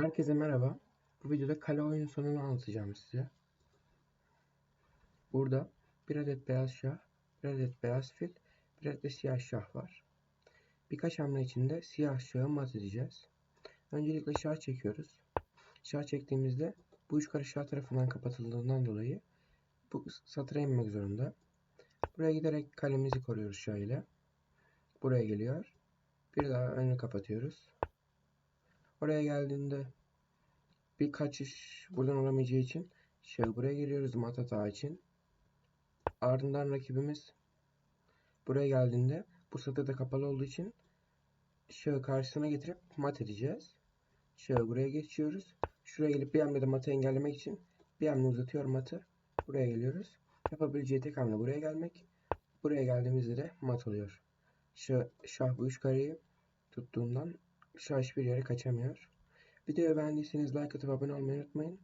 Herkese merhaba. Bu videoda kale oyun sonunu anlatacağım size. Burada bir adet beyaz şah, bir adet beyaz fil, bir adet de siyah şah var. Birkaç hamle içinde siyah şahı mat edeceğiz. Öncelikle şah çekiyoruz. Şah çektiğimizde bu üç kare şah tarafından kapatıldığından dolayı bu satıra inmek zorunda. Buraya giderek kalemizi koruyoruz şah ile. Buraya geliyor. Bir daha önünü kapatıyoruz. Oraya geldiğinde bir kaçış buradan olamayacağı için şahı buraya geliyoruz mat hata için. Ardından rakibimiz buraya geldiğinde bu satır da kapalı olduğu için şahı karşısına getirip mat edeceğiz. Şahı buraya geçiyoruz. Şuraya gelip bir hamlede matı engellemek için bir hamle uzatıyor matı. Buraya geliyoruz. Yapabileceği tek hamle buraya gelmek. Buraya geldiğimizde de mat oluyor. Şah, şah bu üç kareyi tuttuğundan şah hiçbir yere kaçamıyor. Videoyu beğendiyseniz like atıp abone olmayı unutmayın.